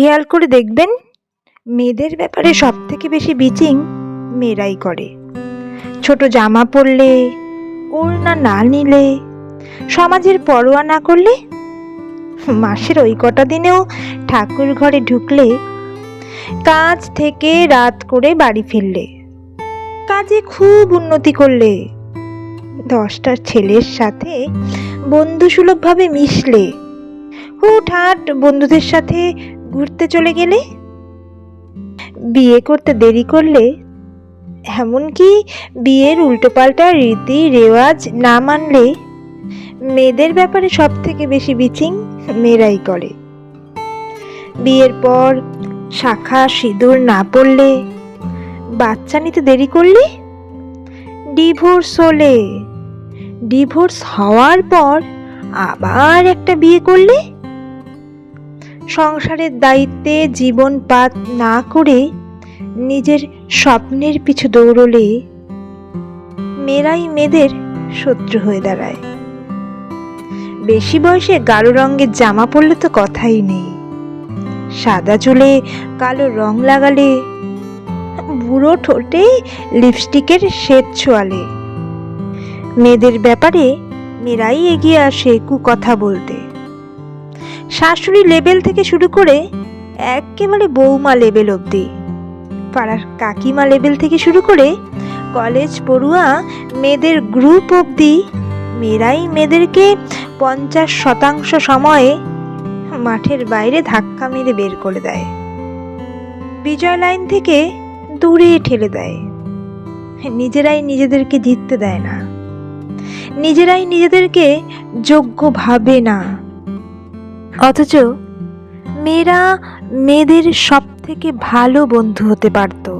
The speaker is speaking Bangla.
খেয়াল করে দেখবেন, মেয়েদের ব্যাপারে সব থেকে বেশি বিচিং মেয়েরাই করে। ছোট জামা পরলে, ওড়না না নিলে, সমাজের পরোয়া না করলে, মাসের ওই কটা দিনেও ঠাকুর ঘরে ঢুকলে, কাজ থেকে রাত করে বাড়ি ফিরলে, কাজে খুব উন্নতি করলে দশটা ছেলের সাথে বন্ধুসুলভভাবে মিশলে, হুটহাট বন্ধুদের সাথে ঘুরতে চলে গেলে? বিয়ে করতে দেরি করলে? এমনকি বিয়ের উল্টোপাল্টা রীতি রেওয়াজ না মানলে? মেয়েদের ব্যাপারে সব থেকে বেশি বিচিং মেয়েরাই করে। বিয়ের পর শাখা সিঁদুর না পড়লে? বাচ্চা নিতে দেরি করলে? ডিভোর্স হলে? ডিভোর্স হওয়ার পর আবার একটা বিয়ে করলে? সংসারের দায়িত্বে জীবন পাত না করে নিজের স্বপ্নের পিছু দৌড়লে মেয়েরাই মেয়েদের শত্রু হয়ে দাঁড়ায়। বেশি বয়সে গাঢ় রঙের জামা পরলে তো কথাই নেই। সাদা চুলে কালো রং লাগালে বুড়ো ঠোঁটে লিপস্টিকের শ্বেত ছোয়ালে। মেয়েদের ব্যাপারে মেয়েরাই এগিয়ে আসে কু কথা বলতে। শাশুড়ি লেভেল থেকে শুরু করে একেবারে বৌমা লেভেল অবধি। পাড়ার কাকিমা লেভেল থেকে শুরু করে কলেজ পড়ুয়া মেয়েদের গ্রুপ অবধি মেয়েরাই মেয়েদেরকে পঞ্চাশ শতাংশ সময়ে মাঠের বাইরে ধাক্কা মেরে বের করে দেয়। বিজয় লাইন থেকে দূরে ঠেলে দেয়। নিজেরাই নিজেদেরকে জিততে দেয় না। নিজেরাই নিজেদেরকে যোগ্য ভাবে না অথচ মেয়েরা মেয়েদের সব থেকে ভালো বন্ধু হতে পারতো।